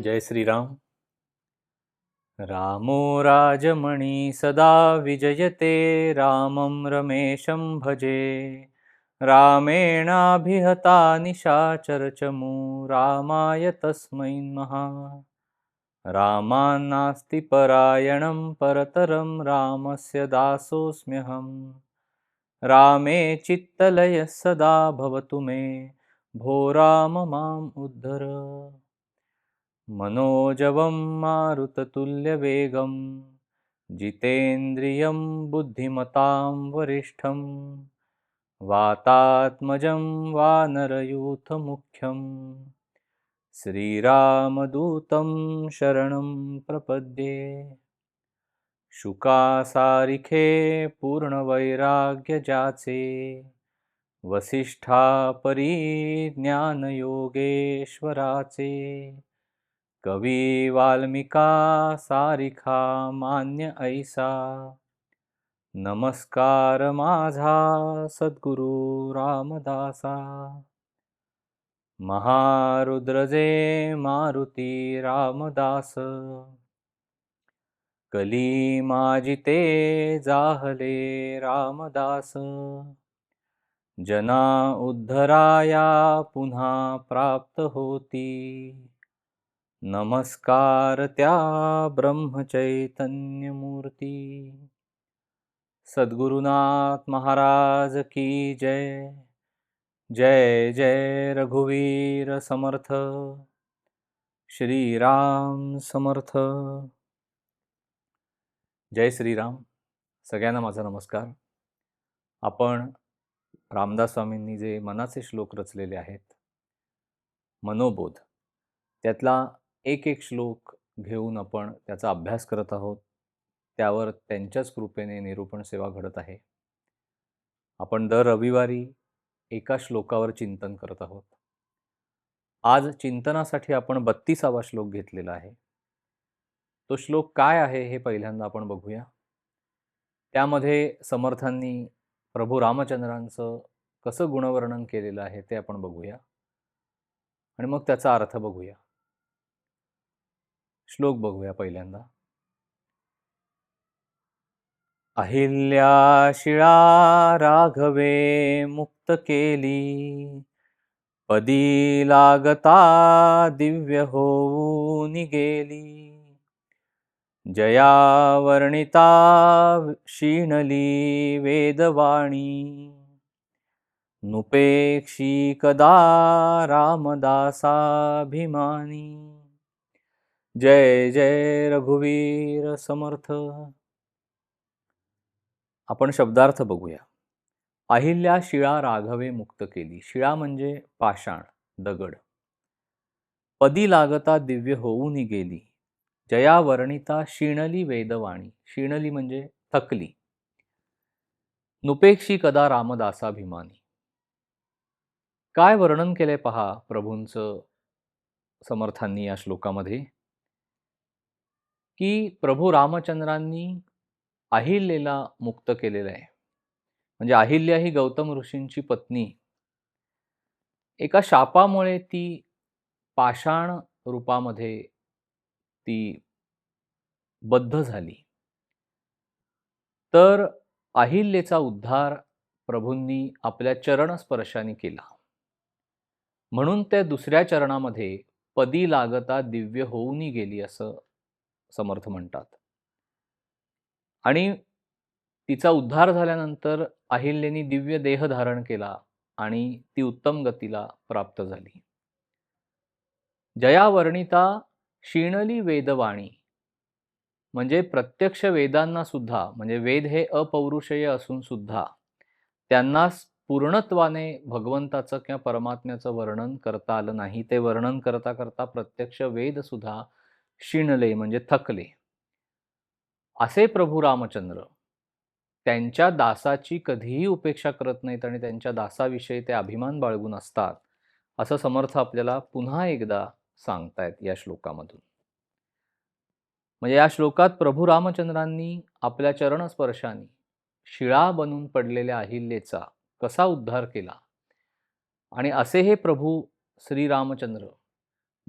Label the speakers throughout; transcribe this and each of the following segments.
Speaker 1: जय श्रीराम। रामो राजमणि सदा विजयते रामं रमेशं भजे। रामेणाभिहता निशाचरचमू रामाय तस्मै नमः। रामान्नास्ति परायणं परतरं रामस्य दासोऽस्म्यहम् रामे चित्तलयः सदा भवतु मे। भो राम माम् उद्धर। मनोजवं मारुततुल्यवेगं जितेन्द्रियं बुद्धिमतां वरिष्ठं वातात्मजं वानरयूथमुख्यं श्रीरामदूतं शरणं प्रपद्ये शुकासारिखे पूर्णवैराग्यजाचे। ज्ञान योगेश्वराचे कवी वाल्मिका सारिखा मान्य ऐसा। नमस्कार माझा सद्गुरु रामदासा। महारुद्रजे मारुती रामदास। कली माजिते जाहले रामदास. जना उद्धराया पुन्हा प्राप्त होती. नमस्कार त्या ब्रह्मचैतन्यमूर्ती. सद्गुरुनाथ महाराज की जय. जय जय रघुवीर समर्थ. श्रीराम समर्थ. जय श्रीराम. सगळ्यांना माझा नमस्कार. आपण रामदास स्वामींनी जे मनाचे श्लोक रचलेले आहेत मनोबोध त्यातला एक एक श्लोक घेऊन आपण त्याचा अभ्यास करत आहोत. त्यावर त्यांच्याच कृपेने निरूपण सेवा घडत आहे. आपण दर रविवारी एका श्लोकावर चिंतन करत आहोत. आज चिंतनासाठी आपण बत्तीसावा श्लोक घेतलेला आहे. तो श्लोक काय आहे हे पहिल्यांदा आपण बघूया. त्यामध्ये समर्थांनी प्रभू रामचंद्रांचं कसं गुणवर्णन केलेलं आहे ते आपण बघूया. आणि मग त्याचा अर्थ बघूया. श्लोक बघूया पहिल्यांदा. अहिल्या शिळा राघवे मुक्त केली पदी लागता दिव्य होऊन गेली. जया वर्णिता क्षीणली वेदवाणी। नुपेक्षी कदा रामदासाभिमानी। जय जय रघुवीर समर्थ। आपण शब्दार्थ बघूया। अहिल्या शिळा राघवे मुक्त केली। शिळा म्हणजे पाषाण दगड। पदी लागता दिव्य होऊन गेली। जया वर्णिता शिणली वेदवाणी. शिणली म्हणजे थकली. नुपेक्षी कदा रामदासाभिमानी. काय वर्णन केलंय पहा प्रभूंचं समर्थांनी या श्लोकामध्ये? की प्रभू रामचंद्रांनी अहिल्याला मुक्त केलेलं आहे. म्हणजे अहिल्या ही गौतम ऋषींची पत्नी. एका शापामुळे ती पाषाण रूपामध्ये ती बद्ध झाली. तर अहिल्येचा उद्धार प्रभूंनी आपल्या चरणस्पर्शाने केला. म्हणून त्या दुसऱ्या चरणामध्ये पदी लागता दिव्य होऊनही गेली असं समर्थ म्हणतात. आणि तिचा उद्धार झाल्यानंतर अहिल्येनी दिव्य देह धारण केला आणि ती उत्तम गतीला प्राप्त झाली. जया वर्णिता शिणली वेदवाणी. म्हणजे प्रत्यक्ष वेदांना सुद्धा म्हणजे वेद हे अपौरुषेय असून सुद्धा त्यांना पूर्णत्वाने भगवंताचं किंवा परमात्म्याचं वर्णन करता आलं नाही. ते वर्णन करता करता प्रत्यक्ष वेद सुद्धा शिणले म्हणजे थकले. असे प्रभू रामचंद्र त्यांच्या दासाची कधीही उपेक्षा करत नाहीत आणि त्यांच्या दासाविषयी ते अभिमान बाळगून असतात. असं समर्थ आपल्याला पुन्हा एकदा सांगतायत या श्लोकामधून. म्हणजे या श्लोकात प्रभू रामचंद्रांनी आपल्या चरणस्पर्शाने शिळा बनून पडलेल्या अहिल्याचा कसा उद्धार केला? आणि असे हे प्रभू श्रीरामचंद्र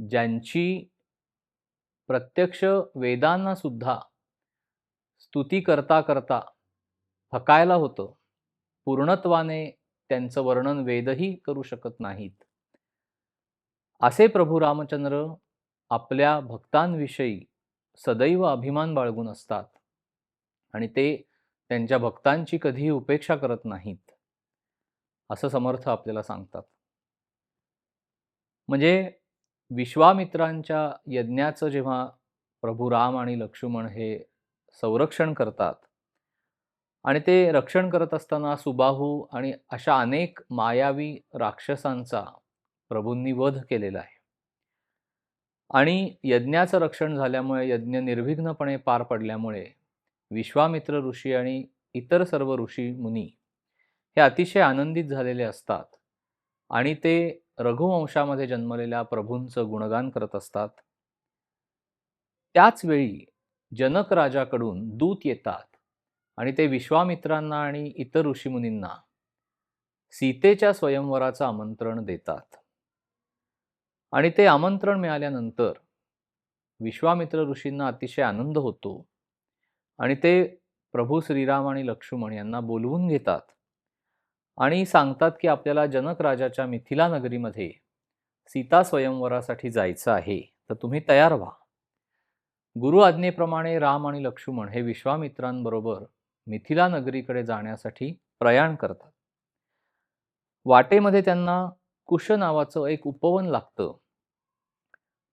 Speaker 1: ज्यांची प्रत्यक्ष वेदांना सुद्धा स्तुती करता करता थकायला होतं पूर्णत्वाने त्यांचं वर्णन वेदही करू शकत नाहीत. असे प्रभू रामचंद्र आपल्या भक्तांविषयी सदैव अभिमान बाळगून असतात आणि ते त्यांच्या भक्तांची कधीही उपेक्षा करत नाहीत असं समर्थ आपल्याला सांगतात. म्हणजे विश्वामित्रांच्या यज्ञाचं जेव्हा प्रभू राम आणि लक्ष्मण हे संरक्षण करतात आणि ते रक्षण करत असताना सुबाहू आणि अशा अनेक मायावी राक्षसांचा प्रभूंनी वध केलेला आहे. आणि यज्ञाचं रक्षण झाल्यामुळे यज्ञ निर्विघ्नपणे पार पडल्यामुळे विश्वामित्र ऋषी आणि इतर सर्व ऋषी मुनी हे अतिशय आनंदित झालेले असतात आणि ते रघुवंशामध्ये जन्मलेल्या प्रभूंचं गुणगान करत असतात. त्याच वेळी जनक राजाकडून दूत येतात आणि ते विश्वामित्रांना आणि इतर ऋषीमुनींना सीतेच्या स्वयंवराचं आमंत्रण देतात. आणि ते आमंत्रण मिळाल्यानंतर विश्वामित्र ऋषींना अतिशय आनंद होतो. आणि ते प्रभू श्रीराम आणि लक्ष्मण यांना बोलवून घेतात. आणि सांगतात की आपल्याला जनक राजाच्या मिथिला नगरीमध्ये सीता स्वयंवरासाठी जायचं आहे तर तुम्ही तयार व्हा. गुरु आज्ञेप्रमाणे राम आणि लक्ष्मण हे विश्वामित्रांबरोबर मिथिला नगरीकडे जाण्यासाठी प्रयाण करतात. वाटेमध्ये त्यांना कुश नावाचं एक उपवन लागतं.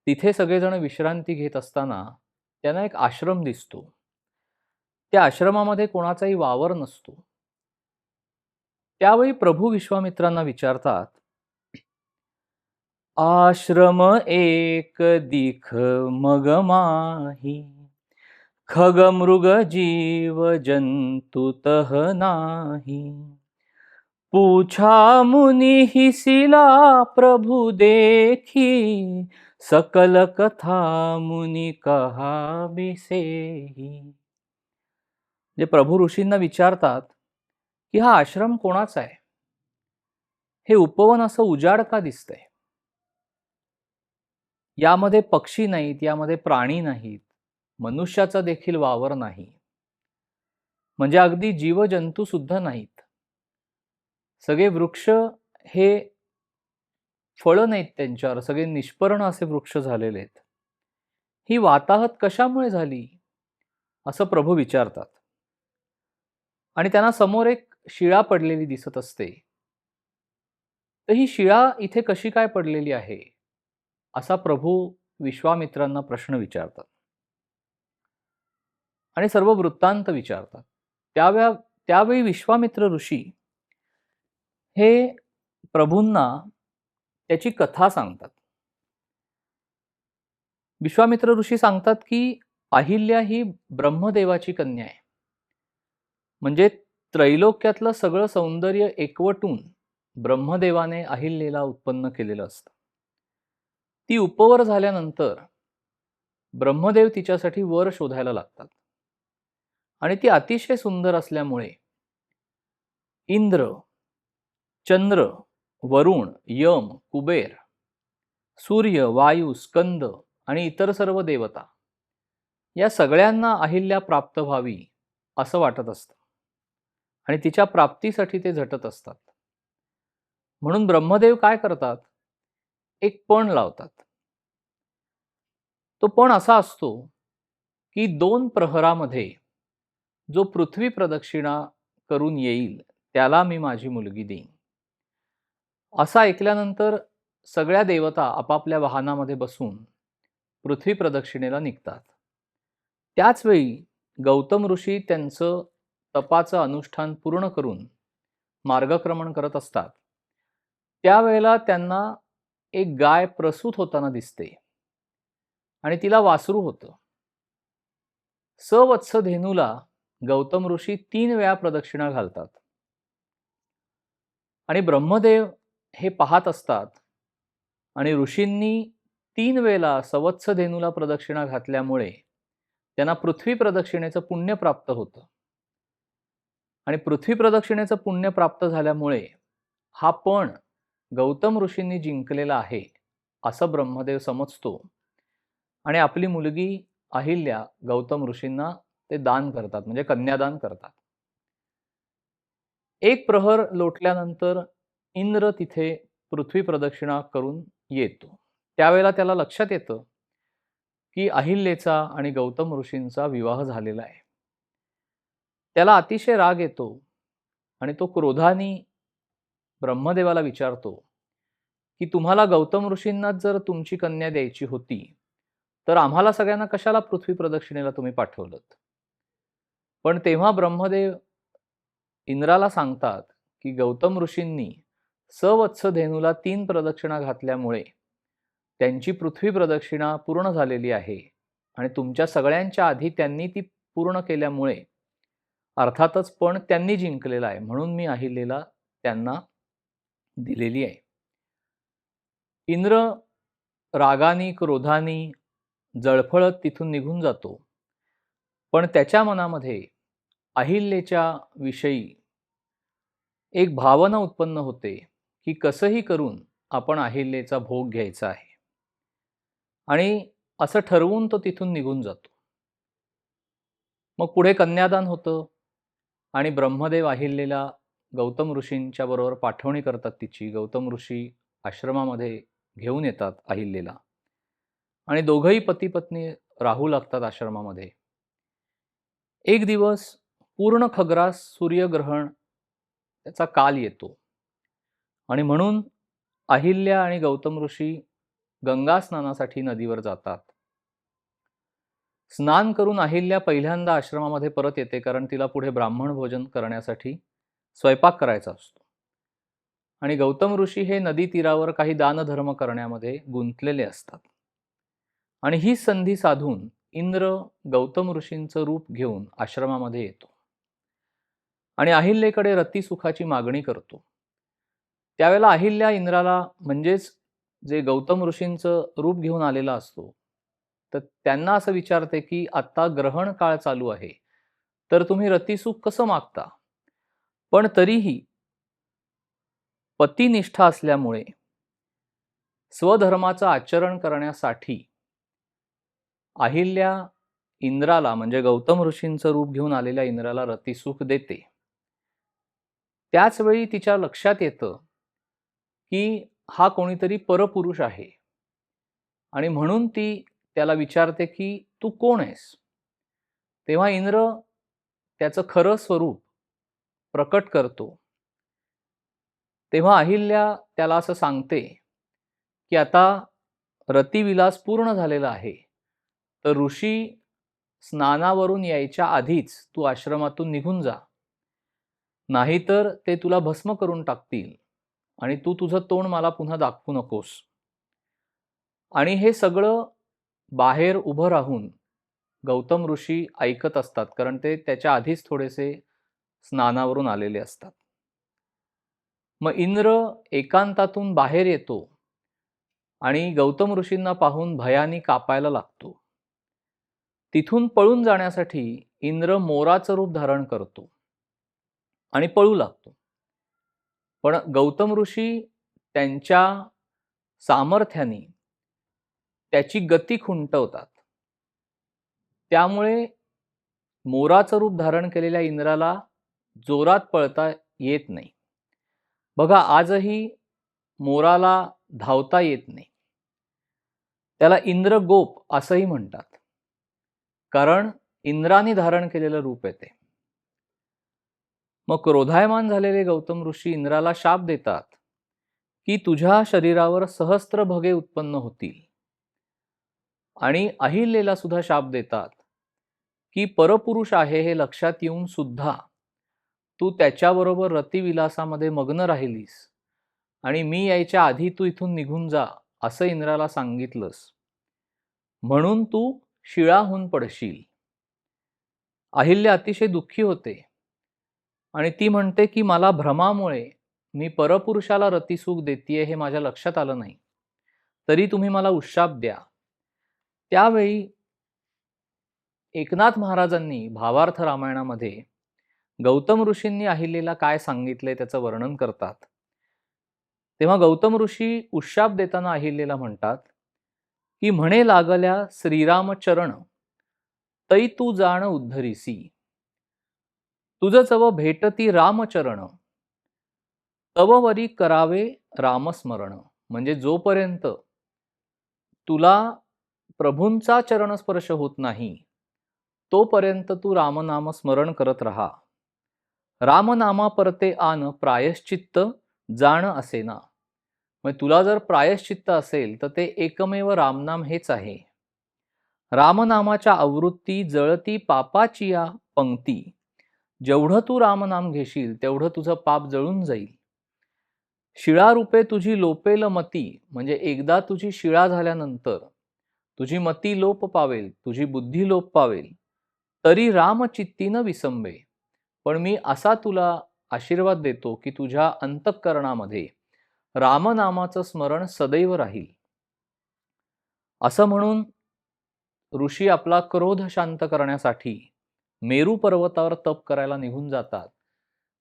Speaker 1: तिथे सगळेजण विश्रांती घेत असताना त्यांना एक आश्रम दिसतो. त्या आश्रमामध्ये कोणाचाही वावर नसतो. त्यावेळी प्रभू विश्वामित्रांना विचारतात आश्रम एक दिख मग माही खग मृग जीव जंतु तह नाही. पूछा मुनी हिसिला प्रभु देखी सकल कथा मुनी कहा बिसेही जे प्रभू ऋषींना विचारतात की हा आश्रम कोणाचा आहे? हे उपवन असं उजाड का दिसतंय? यामध्ये पक्षी नाहीत यामध्ये प्राणी नाहीत मनुष्याचा देखील वावर नाही. म्हणजे अगदी जीवजंतू सुद्धा नाहीत. सगळे वृक्ष हे फळं नाहीत त्यांच्यावर सगळे निष्पर्ण असे वृक्ष झालेले आहेत. ही वाताहत कशामुळे झाली? असं प्रभू विचारतात. आणि त्यांना समोर एक शिळा पडलेली दिसत असते. तर ही शिळा इथे कशी काय पडलेली आहे? असा प्रभू विश्वामित्रांना प्रश्न विचारतात. आणि सर्व वृत्तांत विचारतात. त्यावेळा त्यावेळी विश्वामित्र ऋषी हे प्रभूंना त्याची कथा सांगतात. विश्वामित्र ऋषी सांगतात की अहिल्या ही ब्रह्मदेवाची कन्या आहे. म्हणजे त्रैलोक्यातलं सगळं सौंदर्य एकवटून ब्रह्मदेवाने अहिल्येला उत्पन्न केलेलं असतं. ती उपवर झाल्यानंतर ब्रह्मदेव तिच्यासाठी वर शोधायला लागतात. आणि ती अतिशय सुंदर असल्यामुळे इंद्र चंद्र वरुण यम कुबेर सूर्य वायू स्कंद आणि इतर सर्व देवता. या सगळ्यांना अहिल्या प्राप्त व्हावी असं वाटत असतं. आणि तिच्या प्राप्तीसाठी ते झटत असतात. म्हणून ब्रह्मदेव काय करतात? एक पण लावतात. तो पण असा असतो की दोन प्रहरामध्ये जो पृथ्वी प्रदक्षिणा करून येईल त्याला मी माझी मुलगी देईन. असं ऐकल्यानंतर सगळ्या देवता आपापल्या वाहनामध्ये बसून पृथ्वी प्रदक्षिणेला निघतात. त्याचवेळी गौतम ऋषी त्यांचं तपाचं अनुष्ठान पूर्ण करून मार्गक्रमण करत असतात. त्यावेळेला त्यांना एक गाय प्रसूत होताना दिसते आणि तिला वासरू होतं. सवत्स धेनूला गौतम ऋषी तीन वेळा प्रदक्षिणा घालतात. आणि ब्रह्मदेव हे पाहत असतात. आणि ऋषींनी तीन वेळेला सवत्स धेनूला प्रदक्षिणा घातल्यामुळे त्यांना पृथ्वी प्रदक्षिणेचं पुण्य प्राप्त होतं. आणि पृथ्वी प्रदक्षिणेचं पुण्य प्राप्त झाल्यामुळे हा पण गौतम ऋषींनी जिंकलेला आहे असं ब्रह्मदेव समजतो. आणि आपली मुलगी अहिल्या गौतम ऋषींना ते दान करतात म्हणजे कन्यादान करतात. एक प्रहर लोटल्यानंतर इंद्र तिथे पृथ्वी प्रदक्षिणा करून येतो. त्यावेळेला त्याला लक्षात येतं की अहिल्येचा आणि गौतम ऋषींचा विवाह झालेला आहे. त्याला अतिशय राग येतो आणि तो क्रोधाने ब्रह्मदेवाला विचारतो की तुम्हाला गौतम ऋषींनाच जर तुमची कन्या द्यायची होती तर आम्हाला सगळ्यांना कशाला पृथ्वी प्रदक्षिणेला तुम्ही पाठवलं पण तेव्हा ब्रह्मदेव इंद्राला सांगतात की गौतम ऋषींनी सवत्स धेनूला तीन प्रदक्षिणा घातल्यामुळे त्यांची पृथ्वी प्रदक्षिणा पूर्ण झालेली आहे आणि तुमच्या सगळ्यांच्या आधी त्यांनी ती पूर्ण केल्यामुळे अर्थातच पण त्यांनी जिंकलेला आहे म्हणून मी अहिलेला त्यांना दिलेली आहे. इंद्र रागानी क्रोधानी जळफळत तिथून निघून जातो. पण त्याच्या मनामध्ये अहिल्येच्या विषयी एक भावना उत्पन्न होते. की कसंही करून आपण अहिल्येचा भोग घ्यायचा आहे. आणि असं ठरवून तो तिथून निघून जातो. मग पुढे कन्यादान होतं आणि ब्रह्मदेव अहिल्येला गौतम ऋषींच्या बरोबर पाठवणी करतात तिची. गौतम ऋषी आश्रमामध्ये घेऊन येतात अहिल्याला. आणि दोघंही पती पत्नी राहू लागतात आश्रमामध्ये. एक दिवस पूर्ण खग्रास सूर्यग्रहण त्याचा काल येतो. आणि म्हणून अहिल्या आणि गौतम ऋषी गंगा स्नानासाठी नदीवर जातात. स्नान करून अहिल्या पहिल्यांदा आश्रमामध्ये परत येते कारण तिला पुढे ब्राह्मण भोजन करण्यासाठी स्वयंपाक करायचा असतो. आणि गौतम ऋषी हे नदी तीरावर काही दानधर्म करण्यामध्ये गुंतलेले असतात. आणि ही संधी साधून इंद्र गौतम ऋषींचं रूप घेऊन आश्रमामध्ये येतो. आणि अहिल्येकडे रतीसुखाची मागणी करतो. त्यावेळेला अहिल्या इंद्राला म्हणजेच जे गौतम ऋषींचं रूप घेऊन आलेला असतो तर त्यांना असं विचारते की आत्ता ग्रहण काळ चालू आहे तर तुम्ही रतीसुख कसं मागता? पण तरीही पतिनिष्ठा असल्यामुळे स्वधर्माचं आचरण करण्यासाठी अहिल्या इंद्राला म्हणजे गौतम ऋषींचं रूप घेऊन आलेल्या इंद्राला रतिसुख देते. त्याच वेळी तिच्या लक्षात येतं की हा कोणीतरी परपुरुष आहे. आणि म्हणून ती त्याला विचारते की तू कोण आहेस? तेव्हा इंद्र त्याचं खरं स्वरूप प्रकट करतो. तेव्हा अहिल्या त्याला असं सांगते की आता रतिविलास पूर्ण झालेला आहे. तर ऋषी स्नानावरून यायच्या आधीच तू आश्रमातून निघून जा. नाहीतर ते तुला भस्म करून टाकतील. आणि तू तुझं तोंड मला पुन्हा दाखवू नकोस. आणि हे सगळं बाहेर उभं राहून गौतम ऋषी ऐकत असतात कारण ते त्याच्या आधीच थोडेसे स्नानावरून आलेले असतात. मग इंद्र एकांतातून बाहेर येतो आणि गौतम ऋषींना पाहून भयाने कापायला लागतो. तिथून पळून जाण्यासाठी इंद्र मोराचं रूप धारण करतो आणि पळू लागतो. पण गौतम ऋषी त्यांच्या सामर्थ्याने त्याची गती खुंटवतात. त्यामुळे मोराचं रूप धारण केलेल्या इंद्राला जोरात पळता येत नाही. बघा आजही मोराला धावता येत नाही. त्याला इंद्रगोप असंही म्हणतात. कारण इंद्राने धारण केलेलं रूप आहे ते. मग क्रोधायमान झालेले गौतम ऋषी इंद्राला शाप देतात की तुझ्या शरीरावर सहस्त्र भगे उत्पन्न होतील. आणि अहिल्येला सुद्धा शाप देतात की परपुरुष आहे हे लक्षात येऊन सुद्धा तू त्याच्याबरोबर रतिविलासामध्ये मग्न राहिलीस आणि मी यायच्या आधी तू इथून निघून जा असं इंद्राला सांगितलंस. म्हणून तू शिळाहून पडशील. अहिल्य अतिशय दुःखी होते. आणि ती म्हणते की मला भ्रमामुळे मी परपुरुषाला रतिसुख देतीये हे माझ्या लक्षात आलं नाही. तरी तुम्ही मला उशाप द्या. त्यावेळी एकनाथ महाराजांनी भावार्थ रामायणामध्ये गौतम ऋषींनी अहिल्येला काय सांगितलंय त्याचं वर्णन करतात. तेव्हा गौतम ऋषी उशाप देताना अहिल्येला म्हणतात की म्हणे लागल्या श्रीरामचरण तै तू जाण उद्धरिसी. तुझ चव भेटती रामचरण. तव वरी करावे रामस्मरण. म्हणजे जोपर्यंत तुला प्रभूंचा चरणस्पर्श होत नाही तोपर्यंत तू रामनाम स्मरण करत राहा. रामनामा परते आन प्रायश्चित्त जाण असेना. मग तुला जर प्रायश्चित्त असेल तर ते एकमेव रामनाम हेच आहे. रामनामाच्या आवृत्ती जळती पापाची या पंक्ती. जेवढं तू रामनाम घेशील तेवढं तुझं पाप जळून जाईल. शिळा रूपे तुझी लोपेल मती म्हणजे एकदा तुझी शिळा झाल्यानंतर तुझी मती लोप पावेल तुझी बुद्धी लोप पावेल तरी रामचित्तीनं विसंबे. पण मी असा तुला आशीर्वाद देतो की तुझ्या अंतःकरणामध्ये रामनामाचं स्मरण सदैव राहील. असं म्हणून ऋषी आपला क्रोध शांत करण्यासाठी मेरू पर्वतावर तप करायला निघून जातात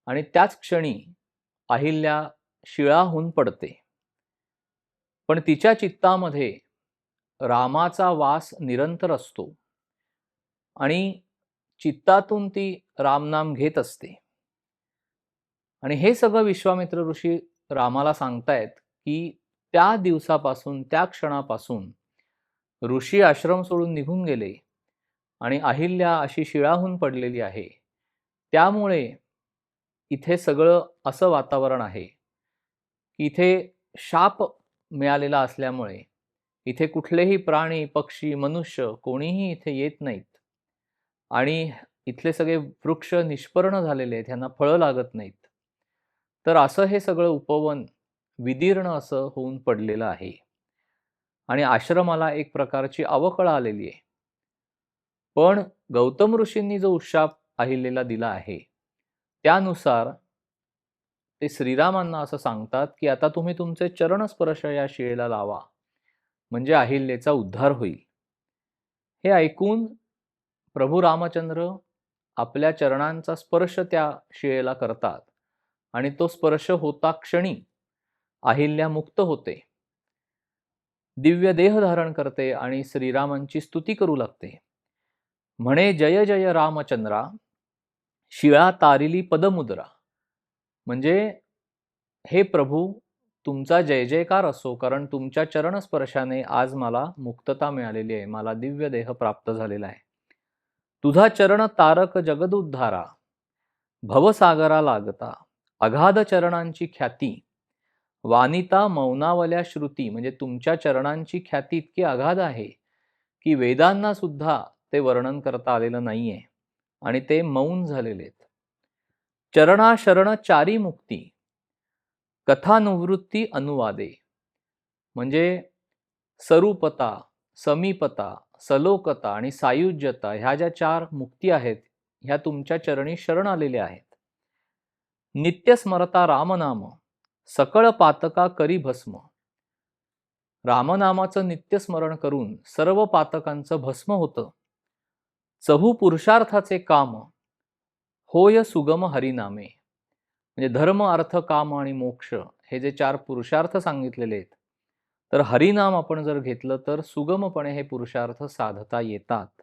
Speaker 1: आणि त्याच क्षणी अहिल्या शिळाहून पडते. पण तिच्या चित्तामध्ये रामाचा वास निरंतर असतो आणि चित्तातून ती रामनाम घेत असते. आणि हे सगळं विश्वामित्र ऋषी रामाला सांगतायत की त्या दिवसापासून त्या क्षणापासून ऋषी आश्रम सोडून निघून गेले. आणि अहिल्या अशी शिळाहून पडलेली आहे. त्यामुळे इथे सगळं असं वातावरण आहे की इथे शाप मिळालेला असल्यामुळे इथे कुठलेही प्राणी पक्षी मनुष्य कोणीही इथे येत नाहीत. आणि इथले सगळे वृक्ष निष्पर्ण झालेले आहेत ह्यांना फळं लागत नाहीत. तर असं हे सगळं उपवन विदीर्ण असं होऊन पडलेलं आहे. आणि आश्रमाला एक प्रकारची अवकळा आलेली आहे. पण गौतम ऋषींनी जो उशाप अहिल्याला दिला आहे त्यानुसार ते श्रीरामांना असं सांगतात की आता तुम्ही तुमचे चरण स्पर्श या शिळेला लावा म्हणजे अहिल्येचा उद्धार होईल. हे ऐकून प्रभू रामचंद्र आपल्या चरणांचा स्पर्श त्या शिळेला करतात आणि तो स्पर्श होता क्षणी अहिल्या मुक्त होते. दिव्य देह धारण करते आणि श्रीरामांची स्तुती करू लागते. म्हणे जय जय रामचंद्रा शिळा तारिली पदमुद्रा. म्हणजे हे प्रभू तुमचा जय जयकार असो कारण तुमच्या चरणस्पर्शाने आज मला मुक्तता मिळालेली आहे मला दिव्य देह प्राप्त झालेला आहे. तुझा चरण तारक जगदुद्धारा भवसागरा लागता अगाध चरणांची ख्याती वानिता मौनावल्या श्रुती. म्हणजे तुमच्या चरणांची ख्याती इतकी अगाध आहे की वेदांना सुद्धा ते वर्णन करता आलेलं नाहीये. आणि ते मौन झालेले आहेत. चरणा शरण चारी मुक्ती कथानुवृत्ती अनुवादे. म्हणजे सरूपता समीपता सलोकता आणि सायुज्यता ह्या ज्या चार मुक्ती आहेत ह्या तुमच्या चरणी शरण आलेल्या आहेत. नित्य स्मरता रामनाम सकळ पातका करी भस्म. रामनामाचं नित्य स्मरण करून सर्व पातकांचं भस्म होतं. चहू पुरुषार्थाचे काम होय सुगम हरिनामे. म्हणजे धर्म अर्थ काम आणि मोक्ष हे जे चार पुरुषार्थ सांगितलेले आहेत तर हरिनाम आपण जर घेतलं तर सुगमपणे हे पुरुषार्थ साधता येतात.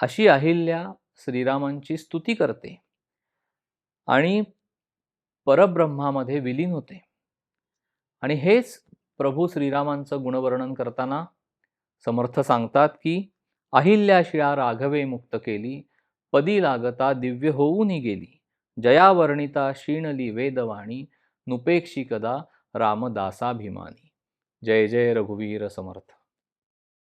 Speaker 1: अशी अहिल्या श्रीरामांची स्तुती करते आणि परब्रह्मामध्ये विलीन होते. आणि हेच प्रभू श्रीरामांचं गुणवर्णन करताना समर्थ सांगतात की अहिल्या शिळा राघवे मुक्त केली. पदी लागता दिव्य होऊनही गेली. जयावर्णिता शीणली वेदवाणी नुपेक्षी कदा रामदासाभिमानी. जय जय रघुवीर समर्थ.